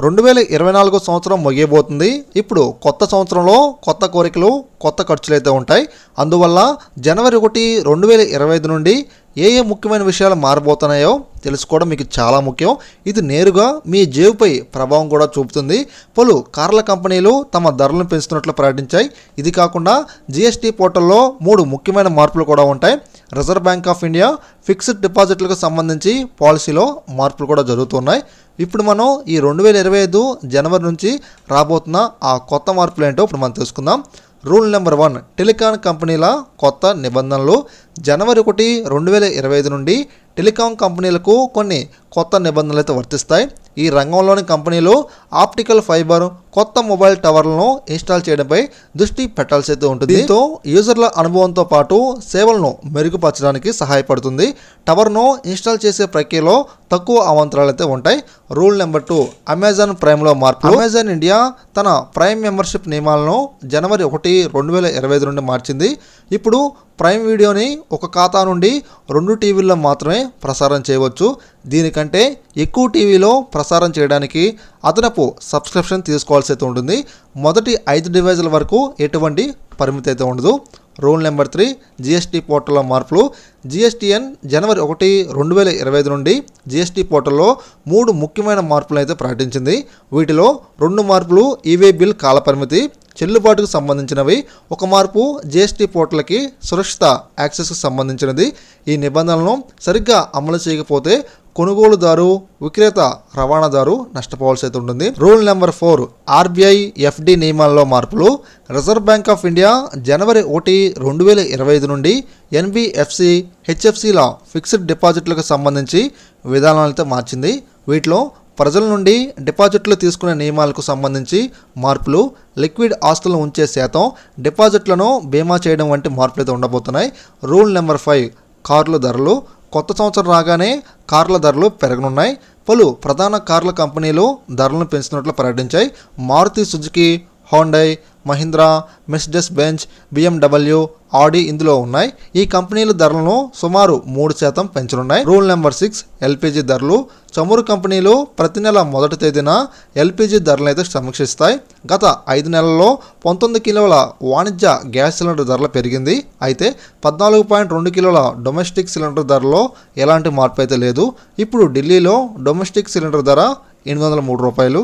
రెండు వేల ఇరవై నాలుగో సంవత్సరం మొగియబోతుంది. ఇప్పుడు కొత్త సంవత్సరంలో కొత్త కోరికలు కొత్త ఖర్చులు అయితే ఉంటాయి. అందువల్ల జనవరి ఒకటి రెండు వేల ఇరవై ఐదు నుండి ఏ ఏ ముఖ్యమైన విషయాలు మారబోతున్నాయో తెలుసుకోవడం మీకు చాలా ముఖ్యం. ఇది నేరుగా మీ జేబుపై ప్రభావం కూడా చూపుతుంది. పలు కార్ల కంపెనీలు తమ ధరలను పెంచుతున్నట్లు ప్రకటించాయి. ఇది కాకుండా జిఎస్టీ పోర్టల్లో మూడు ముఖ్యమైన మార్పులు కూడా ఉంటాయి. Reserve Bank of India fixed డిపాజిట్లకు సంబంధించి పాలసీలో మార్పులు కూడా జరుగుతున్నాయి. ఇప్పుడు మనం ఈ రెండు వేల ఇరవై ఐదు జనవరి నుంచి రాబోతున్న ఆ కొత్త మార్పులు ఏంటో ఇప్పుడు మనం తెలుసుకుందాం. రూల్ నెంబర్ వన్ టెలికాం కంపెనీల కొత్త నిబంధనలు. జనవరి ఒకటి రెండు వేల ఇరవై ఐదు నుండి టెలికాం కంపెనీలకు కొన్ని కొత్త నిబంధనలు అయితే వర్తిస్తాయి. ఈ రంగంలోని కంపెనీలు ఆప్టికల్ ఫైబర్ కొత్త మొబైల్ టవర్లను ఇన్స్టాల్ చేయడంపై దృష్టి పెట్టాల్సి అయితే ఉంటుంది. దీంతో యూజర్ల అనుభవంతో పాటు సేవలను మెరుగుపరచడానికి సహాయపడుతుంది. టవర్ను ఇన్స్టాల్ చేసే ప్రక్రియలో తక్కువ అవంతరాలు అయితే ఉంటాయి. రూల్ నెంబర్ టూ అమెజాన్ ప్రైమ్లో మార్పు. అమెజాన్ ఇండియా తన ప్రైమ్ మెంబర్షిప్ నియమాలను జనవరి ఒకటి రెండు వేల ఇరవై ఐదు నుండి మార్చింది. ఇప్పుడు ప్రైమ్ వీడియోని ఒక ఖాతా నుండి రెండు టీవీల్లో మాత్రమే ప్రసారం చేయవచ్చు. దీనికంటే ఎక్కువ టీవీలో ప్రసారం చేయడానికి అదనపు సబ్స్క్రిప్షన్ తీసుకోవాల్సి అయితే ఉంటుంది. మొదటి ఐదు డివైజుల వరకు ఎటువంటి పరిమితి అయితే ఉండదు. రూల్ నెంబర్ త్రీ జిఎస్టీ పోర్టల్లో మార్పులు. జిఎస్టీఎన్ జనవరి ఒకటి రెండు వేల ఇరవై ఐదు నుండి జిఎస్టీ పోర్టల్లో మూడు ముఖ్యమైన మార్పులు అయితే ప్రకటించింది. వీటిలో రెండు మార్పులు ఈవే బిల్ కాలపరిమితి చెల్లుబాటుకు సంబంధించినవి. ఒక మార్పు జిఎస్టీ పోర్టల్కి సురక్షిత యాక్సెస్కు సంబంధించినది. ఈ నిబంధనలను సరిగ్గా అమలు చేయకపోతే కొనుగోలుదారు విక్రేత రవాణాదారు నష్టపోవాల్సి అయితే ఉంటుంది rule number four RBI FD నియమాల్లో మార్పులు. రిజర్వ్ బ్యాంక్ ఆఫ్ ఇండియా జనవరి ఒకటి రెండు వేల ఇరవై ఐదు నుండి ఎన్బిఎఫ్సి హెచ్ఎఫ్సిల ఫిక్స్డ్ డిపాజిట్లకు సంబంధించి విధానాలతో మార్చింది. వీటిలో ప్రజల నుండి డిపాజిట్లు తీసుకునే నియమాలకు సంబంధించి మార్పులు లిక్విడ్ ఆస్తులను ఉంచే శాతం డిపాజిట్లను బీమా చేయడం వంటి మార్పులు అయితే ఉండబోతున్నాయి. రూల్ నెంబర్ ఫైవ్ కార్ల ధరలు. కొత్త సంవత్సరం రాగానే కార్ల ధరలు పెరగనున్నాయి. పలు ప్రధాన కార్ల కంపెనీలు ధరలను పెంచుతున్నట్లు ప్రకటించాయి. Maruti Suzuki Hyundai Mahindra Mercedes Benz BMW Audi ఇందులో ఉన్నాయి. ఈ కంపెనీల ధరలను సుమారు మూడు శాతం పెంచనున్నాయి. రూల్ నెంబర్ సిక్స్ ఎల్పిజి ధరలు. చమురు కంపెనీలు ప్రతి నెల మొదటి తేదీన ఎల్పిజి ధరలను అయితే సమీక్షిస్తాయి. గత ఐదు నెలల్లో పంతొమ్మిది కిలోల వాణిజ్య గ్యాస్ సిలిండర్ ధరలు పెరిగింది. అయితే పద్నాలుగు పాయింట్ రెండు కిలోల డొమెస్టిక్ సిలిండర్ ధరలో ఎలాంటి మార్పు అయితే లేదు. ఇప్పుడు ఢిల్లీలో డొమెస్టిక్ సిలిండర్ ధర ఎనిమిది వందల మూడు రూపాయలు.